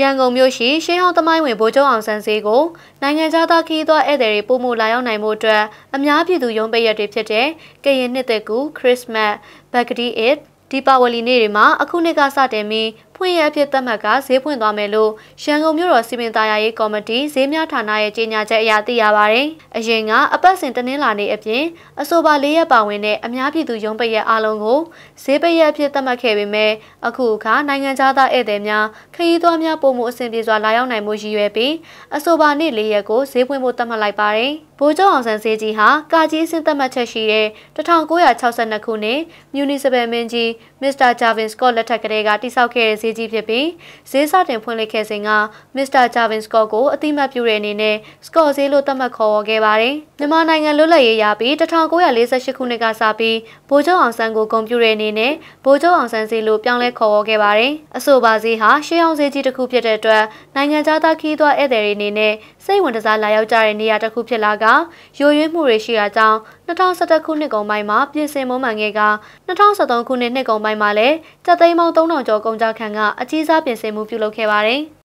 ရန်ကုန်မြို့ရှိရှေးဟောင်းသမိုင်းဝင်ဗိုလ်ချုပ်အောင်ဆန်းစေးကိုနိုင်ငံသားခီးသွွားဧည့်သည်တွေပုံမလာရောက်နိုင်မှုအတွက်အများပြည်သူရုံးပိတ်ရက်တွေဖြစ်တဲ့ကရင်နှစ်သက်ကူခရစ်စမတ်ဘက်ကဒီအစ်ဒီပါဝလီနေ့တွေမှာအခုနှစ်ကစတင်ပြီးဖွင့်ရအဖြစ်သတ်မှတ်ကဈေးဖွင့်သွားမယ်လို့ရန်ကုန်မြို့တော်စီမံသားယာရေးကော်မတီဈေးများဌာနရဲ့ကြေညာချက်အရသိရပါတယ်။အရင်ကအပတ်စဉ်တနင်္လာနေ့အပြင်အဆိုပါ၄ရက်ပါဝင်တဲ့အများပြည်သူရုံးပိတ်ရက်အားလုံးကိုဈေးပိတ်ရက်အဖြစ်သတ်မှတ်ခဲ့ပေမဲ့အခုအခါနိုင်ငံသားဧည့်သည်များခရီးသွားများပုံမှုအဆင်ပြေစွာလာရောက်နိုင်မှုရည်ရွယ်ပြီးအဆိုပါနေ့၄ရက်ကိုဈေးပွင့်ဖို့သတ်မှတ်လိုက်ပါတယ်။ဗိုလ်ချုပ်အောင်ဆန်းစေးကြီးဟာကာကြီးအဆင့်သတ်မှတ်ချက်ရှိတဲ့1962ခုနှစ် Municipal မင်းကြီး Mr. Javin Scott လက်ထက်ကလေးကတိစောက်ခဲ့တဲ့ဈေးကြီးဖြစ်ပြီးဈေးစတင်ဖွင့်လှစ်ခဲ့စဉ်က Mr. Javin Scott ကိုအတိမတ်ပြုတဲ့အနေနဲ့ Scott ဈေးလို့သတ်မှတ်ခေါ်ဝေါ်ခဲ့ပါတယ်။မြန်မာနိုင်ငံလွတ်လပ်ရေးရပြီး1948ခုနှစ်ကစပြီးဗိုလ်ချုပ်အောင်ဆန်းကိုဂုဏ်ပြုတဲ့အနေနဲ့ဗိုလ်ချုပ်အောင်ဆန်းဈေးလို့ပြောင်းလဲခေါ်ဝေါ်ခဲ့ပါတယ်။အဆိုပါဈေးဟာရှေးအောင်ဈေးကြီးတစ်ခုဖြစ်တဲ့အတွက်နိုင်ငံသားခီးသွွားဧည့်သည်တွေအနေနဲ့စိတ်ဝင်စားလာရောက်ကြတဲ့နေရာတစ်ခုဖြစ်လာကယိုယွင်းမှုတွေရှိတာကြောင့်2011ခုနှစ်ကုန်ပိုင်းမှာပြင်ဆင်မွမ်းမံခဲ့က2013ခုနှစ်နှစ်ကုန်ပိုင်းမှာလည်းစက်သိန်းပေါင်း3000ကျော်ကုန်ကြခံကအကြီးစားပြင်ဆင်မှုပြုလုပ်ခဲ့ပါတယ်။